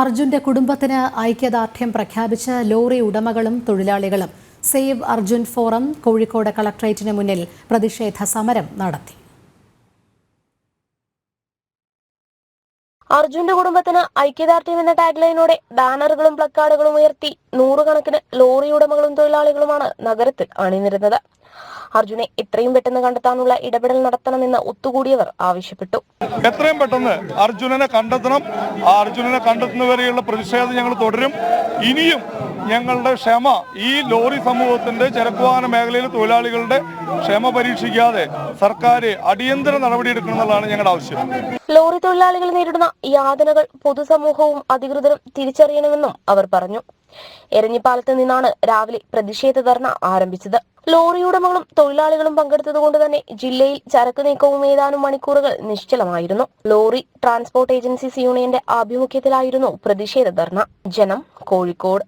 അർജുന്റെ കുടുംബത്തിന് ഐക്യദാർഢ്യം പ്രഖ്യാപിച്ച ലോറി ഉടമകളും തൊഴിലാളികളും സേവ് അർജുൻ ഫോറം കോഴിക്കോട് കളക്ട്രേറ്റിന് മുന്നിൽ പ്രതിഷേധ സമരം നടത്തി. അർജുന്റെ കുടുംബത്തിന് ഐക്യദാർഢ്യം എന്ന ടാഗ്ലൈനോടെ ബാനറുകളും പ്ലക്കാർഡുകളും ഉയർത്തി നൂറുകണക്കിന് ലോറി ഉടമകളും തൊഴിലാളികളുമാണ് നഗരത്തിൽ അണിനിരുന്നത്. അർജുനെ എത്രയും പെട്ടെന്ന് കണ്ടെത്താനുള്ള ഇടപെടൽ നടത്തണമെന്ന് ഒത്തുകൂടിയവർ ആവശ്യപ്പെട്ടു. എത്രയും പെട്ടെന്ന് അർജുനനെ കണ്ടെത്തണം. ആ അർജുനനെ കണ്ടെത്തുന്നവരെയുള്ള പ്രതിഷേധം ഞങ്ങൾ തുടരും. ഇനിയും ഞങ്ങളുടെ ക്ഷമ ഈ ലോറി സമൂഹത്തിന്റെ ചരക്കുവാഹന മേഖലയിലെ തൊഴിലാളികളുടെ ക്ഷമ പരീക്ഷിക്കാതെ സർക്കാർ അടിയന്തര നടപടിയെടുക്കണം എന്നുള്ളതാണ് ഞങ്ങളുടെ ആവശ്യം. ലോറി തൊഴിലാളികൾ നേരിടുന്ന യാതനകൾ പൊതുസമൂഹവും അധികൃതരും തിരിച്ചറിയണമെന്നും അവർ പറഞ്ഞു. എരഞ്ഞിപ്പാലത്ത് നിന്നാണ് രാവിലെ പ്രതിഷേധ ധർണ ആരംഭിച്ചത്. ലോറി ഉടമകളും തൊഴിലാളികളും പങ്കെടുത്തതുകൊണ്ട് തന്നെ ജില്ലയിൽ ചരക്ക് നീക്കവും ഏതാനും മണിക്കൂറുകൾ നിശ്ചലമായിരുന്നു. ലോറി ട്രാൻസ്പോർട്ട് ഏജൻസീസ് യൂണിയന്റെ ആഭിമുഖ്യത്തിലായിരുന്നു പ്രതിഷേധ ധർണ. ജനം കോഴിക്കോട്.